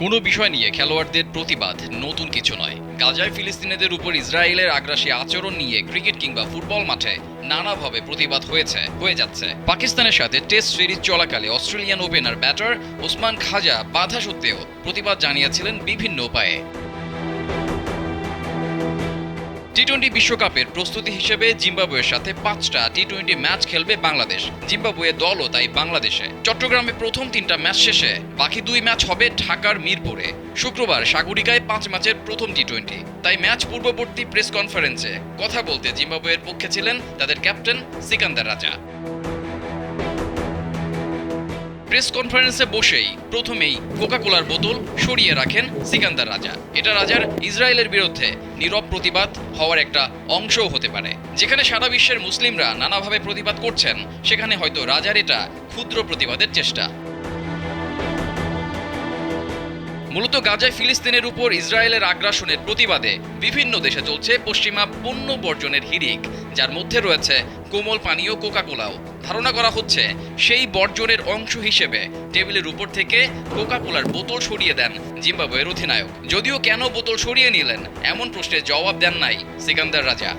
কোনো বিষয় নিয়ে খেলোয়াড়দের প্রতিবাদ নতুন কিছু নয়। গাজায় ফিলিস্তিনিদের উপর ইসরায়েলের আগ্রাসী আচরণ নিয়ে ক্রিকেট কিংবা ফুটবল মাঠে নানাভাবে প্রতিবাদ হয়েছে, হয়ে যাচ্ছে। পাকিস্তানের সাথে টেস্ট সিরিজ চলাকালে Australian opener batter Usman Khawaja বাধা সত্ত্বেও প্রতিবাদ জানিয়েছিলেন বিভিন্ন উপায়ে। টি টোয়েন্টি বিশ্বকাপের প্রস্তুতি হিসেবে জিম্বাবুয়ের সাথে পাঁচটা টি টোয়েন্টি ম্যাচ খেলবে বাংলাদেশ। জিম্বাবুয়ে দলও তাই বাংলাদেশে। চট্টগ্রামে প্রথম তিনটা ম্যাচ শেষে, বাকি দুই ম্যাচ হবে ঢাকার মিরপুরে। শুক্রবার সাগরিকায় পাঁচ ম্যাচের প্রথম টি টোয়েন্টি তাই ম্যাচ পূর্ববর্তী প্রেস কনফারেন্সে কথা বলতে জিম্বাবুয়ের পক্ষে ছিলেন তাদের ক্যাপ্টেন সিকান্দার রাজা। প্রেস কনফারেন্সে বসেই প্রথমেই কোকাকোলার বোতল সরিয়ে রাখেন সিকান্দার রাজা। এটা রাজার ইসরায়েলের বিরুদ্ধে নীরব প্রতিবাদ হওয়ার একটা অংশও হতে পারে। যেখানে সারা বিশ্বের মুসলিমরা নানাভাবে প্রতিবাদ করছেন, সেখানে হয়তো রাজার এটা ক্ষুদ্র প্রতিবাদের চেষ্টা। মূলত গাজায় ফিলিস্তিনের উপর ইসরায়েলের আগ্রাসনের প্রতিবাদে বিভিন্ন দেশে চলছে পশ্চিমা পণ্য বর্জনের হিড়িক, যার মধ্যে রয়েছে কোমল পানীয় কোকাকোলাও। ধারণা করা হচ্ছে সেই বর্জনের অংশ হিসেবে টেবিলের উপর থেকে কোকাকোলার বোতল সরিয়ে দেন জিম্বাবুয়ের অধিনায়ক। যদিও কেন বোতল সরিয়ে নিলেন, এমন প্রশ্নের জবাব দেন নাই সিকান্দার রাজা।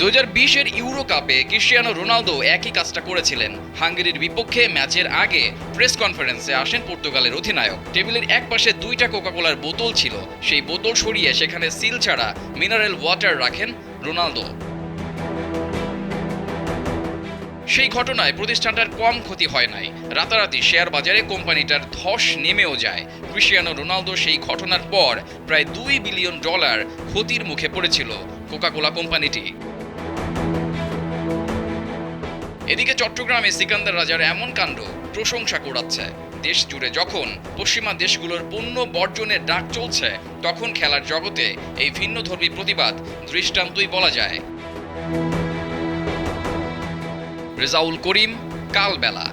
দু বিশের ইউরো কাপে ক্রিশ্চিয়ানো রোনালদো একই কাজটা করেছিলেন। হাঙ্গেরির বিপক্ষে ম্যাচের আগে প্রেস কনফারেন্সে আসেন পর্তুগালের অধিনায়ক। টেবিলের এক পাশে দুইটা কোকাকোলার বোতল ছিল। সেই বোতল সরিয়ে সেখানে সিল ছাড়া মিনারেল ওয়াটার রাখেন রোনালদো। সেই ঘটনায় প্রতিষ্ঠানটার কম ক্ষতি হয় নাই। রাতারাতি শেয়ার বাজারে কোম্পানিটার ধস নেমেও যায়। ক্রিশ্চিয়ানো রোনালদো সেই ঘটনার পর প্রায় দুই বিলিয়ন ডলার ক্ষতির মুখে পড়েছিল কোকাকোলা কোম্পানিটি। এদিকে চট্টগ্রামে সিকান্দার রাজার এমন কাণ্ড প্রশংসা কুড়াচ্ছে। দেশ জুড়ে যখন পশ্চিমা দেশগুলোর পণ্য বর্জনের ডাক চলছে, তখন খেলার জগতে এই ভিন্নধর্মী প্রতিবাদ দৃষ্টান্তই বলা যায়। রেজাউল করিম, কালবেলা।